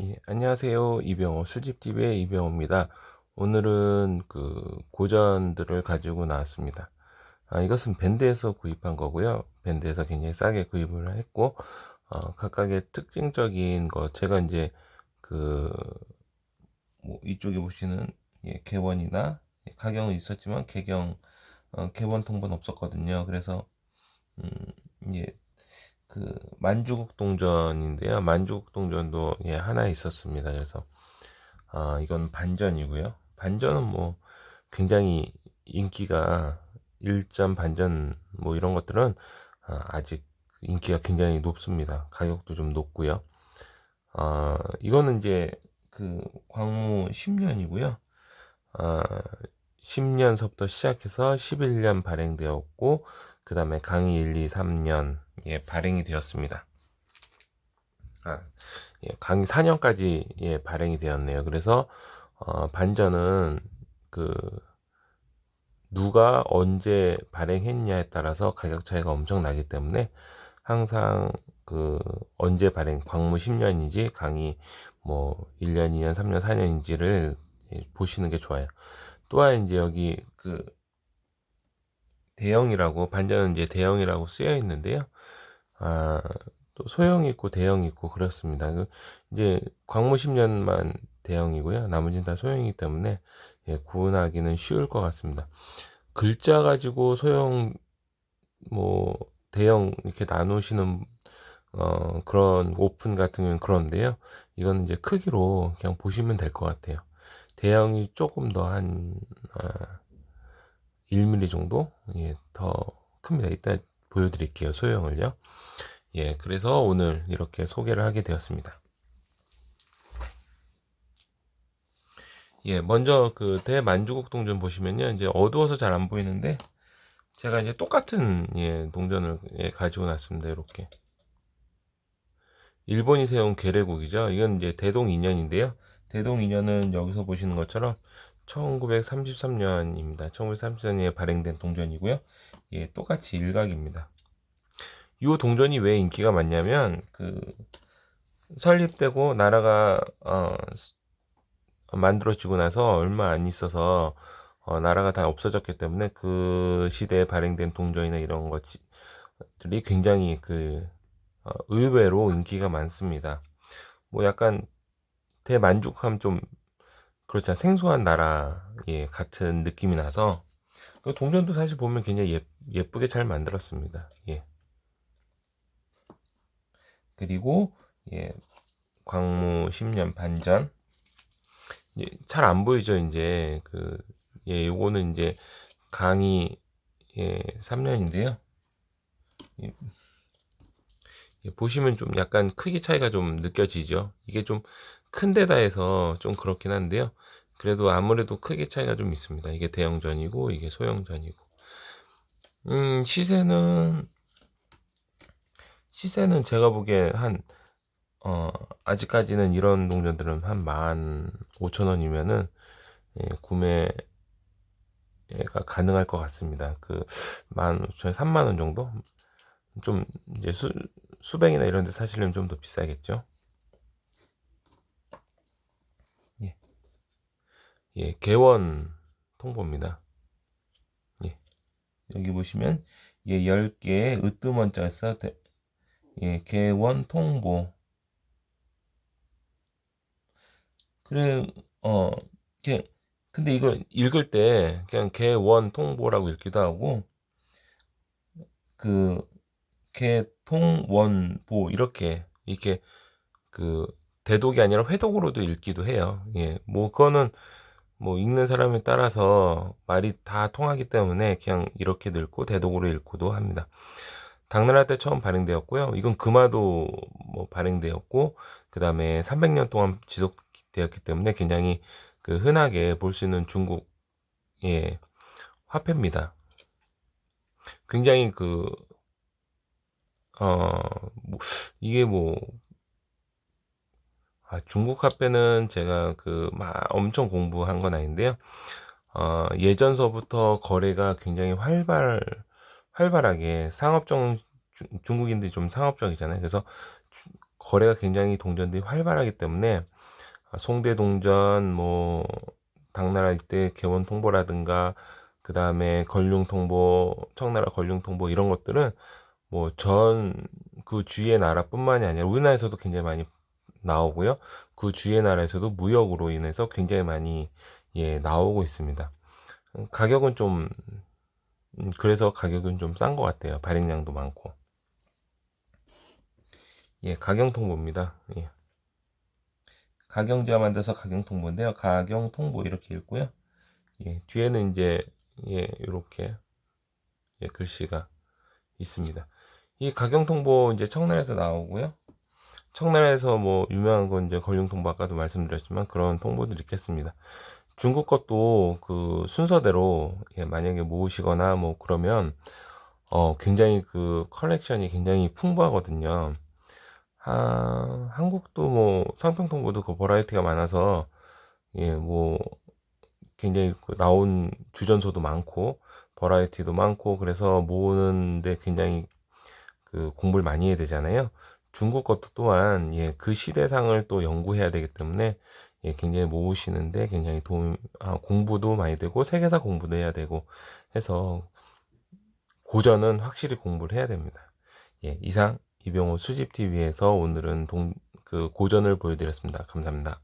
예, 안녕하세요. 이병호 수집TV의 이병호입니다. 오늘은 그 고전들을 가지고 나왔습니다. 아, 이것은 밴드에서 구입한 거고요. 밴드에서 굉장히 싸게 구입을 했고, 어, 각각의 특징적인 거, 제가 이제 그, 뭐 이쪽에 보시는 예, 개원이나 예, 가경은 있었지만 개경, 어, 개원 통보는 없었거든요. 그래서, 음, 예, 그 만주국 동전인데요. 만주국 동전도 예, 하나 있었습니다. 그래서 아, 이건 반전이고요. 반전은 뭐 굉장히 인기가 1점 반전 뭐 이런 것들은 아, 아직 인기가 굉장히 높습니다. 가격도 좀 높고요. 아, 이거는 이제 그 광무 10년이고요. 아, 10년서부터 시작해서 11년 발행되었고 그 다음에 강의 1, 2, 3년 예, 발행이 되었습니다. 아, 예, 강의 4년까지 예, 발행이 되었네요. 그래서 어, 반전은 그 누가 언제 발행했냐에 따라서 가격 차이가 엄청 나기 때문에 항상 그 언제 발행 광무 10년인지 강의 뭐 1년, 2년, 3년, 4년인지를 보시는 게 좋아요. 또한 이제 여기 그 대형이라고 반전은 이제 대형이라고 쓰여 있는데요. 아, 또 소형이 있고 대형이 있고 그렇습니다. 그 이제 광무 10년만 대형이고요. 나머지는 다 소형이기 때문에 예, 구분하기는 쉬울 것 같습니다. 글자 가지고 소형 뭐 대형 이렇게 나누시는 어, 그런 오픈 같은 경우는 그런데요. 이거는 이제 크기로 그냥 보시면 될 것 같아요. 대형이 조금 더한 아, 1mm 정도 예, 더 큽니다. 이따 보여드릴게요. 소형을요. 예, 그래서 오늘 이렇게 소개를 하게 되었습니다. 예, 먼저 그 대만주국 동전 보시면요. 이제 어두워서 잘 안 보이는데 제가 이제 똑같은 예, 동전을 예, 가지고 났습니다. 이렇게. 일본이 세운 괴뢰국이죠. 이건 이제 대동 인연인데요. 대동 인연은 여기서 보시는 것처럼 1933년입니다. 1933년에 발행된 동전이고요. 예, 똑같이 일각입니다. 이 동전이 왜 인기가 많냐면 그 설립되고 나라가 어, 만들어지고 나서 얼마 안 있어서 어, 나라가 다 없어졌기 때문에 그 시대에 발행된 동전이나 이런 것들이 굉장히 그 어, 의외로 인기가 많습니다. 뭐 약간 대만족함 좀 그렇죠. 생소한 나라 예, 같은 느낌이 나서 그 동전도 사실 보면 굉장히 예, 예쁘게 잘 만들었습니다. 예. 그리고 예, 광무 10년 반전 예, 잘 안 보이죠 이제 그 예, 요거는 이제 강의 예, 3년인데요. 예, 예, 보시면 좀 약간 크기 차이가 좀 느껴지죠. 이게 좀 큰 데다 해서 좀 그렇긴 한데요. 그래도 아무래도 크기 차이가 좀 있습니다. 이게 대형전이고 이게 소형전이고. 음, 시세는 시세는 제가 보기에 한 어, 아직까지는 이런 동전들은 한 만 오천 원이면은 예, 구매가 가능할 것 같습니다. 그만 오천 삼만 원 정도? 좀 이제 수, 수백이나 이런 데 사시려면 좀 더 비싸겠죠. 예, 개원 통보입니다. 예. 여기 보시면 예, 10개의 으뜸원자가 써 예, 개원 통보. 그래, 어, 게, 근데 이걸 읽을 때 그냥 개원 통보라고 읽기도 하고, 그, 개통원보, 이렇게, 이렇게, 그, 대독이 아니라 회독으로도 읽기도 해요. 예, 뭐, 그거는, 뭐, 읽는 사람에 따라서 말이 다 통하기 때문에 그냥 이렇게 읽고 대독으로 읽고도 합니다. 당나라 때 처음 발행되었고요. 이건 금화도 뭐 발행되었고, 그 다음에 300년 동안 지속되었기 때문에 굉장히 그 흔하게 볼 수 있는 중국의 화폐입니다. 굉장히 그, 어, 뭐, 이게 뭐, 아, 중국 화폐는 제가 그, 막 엄청 공부한 건 아닌데요. 어, 예전서부터 거래가 굉장히 활발, 활발하게 상업적 중국인들이 좀 상업적이잖아요. 그래서 거래가 굉장히 동전들이 활발하기 때문에 아, 송대 동전, 뭐 당나라 이때 개원 통보라든가 그 다음에 걸륭 통보, 청나라 걸륭 통보 이런 것들은 뭐 전 그 주위의 나라뿐만이 아니라 우리나라에서도 굉장히 많이 나오고요. 그 주위의 나라에서도 무역으로 인해서 굉장히 많이 예 나오고 있습니다. 음, 가격은 좀 음, 그래서 가격은 좀 싼 것 같아요. 발행량도 많고. 예, 가경 통보입니다. 예. 가경제와 만들어서 가경 통보인데요. 가경 통보 이렇게 읽고요. 예, 뒤에는 이제 예, 이렇게 예, 글씨가 있습니다. 이 가경 통보 이제 청나라에서 나오고요. 청나라에서 뭐 유명한 건 이제 걸륭 통보 아까도 말씀드렸지만 그런 통보들이 있겠습니다. 중국 것도 그 순서대로 예, 만약에 모으시거나 뭐 그러면 어 굉장히 그 컬렉션이 굉장히 풍부하거든요. 하, 한국도 뭐 상평 통보도 그 버라이티가 많아서 예, 뭐 굉장히 그 나온 주전소도 많고 버라이티도 많고 그래서 모으는데 굉장히 그 공부를 많이 해야 되잖아요. 중국 것도 또한 예, 그 시대상을 또 연구해야 되기 때문에 예, 굉장히 모으시는데 굉장히 도움 아, 공부도 많이 되고 세계사 공부도 해야 되고 해서 고전은 확실히 공부를 해야 됩니다. 예, 이상 이병호 수집 TV에서 오늘은 동, 그 고전을 보여드렸습니다. 감사합니다.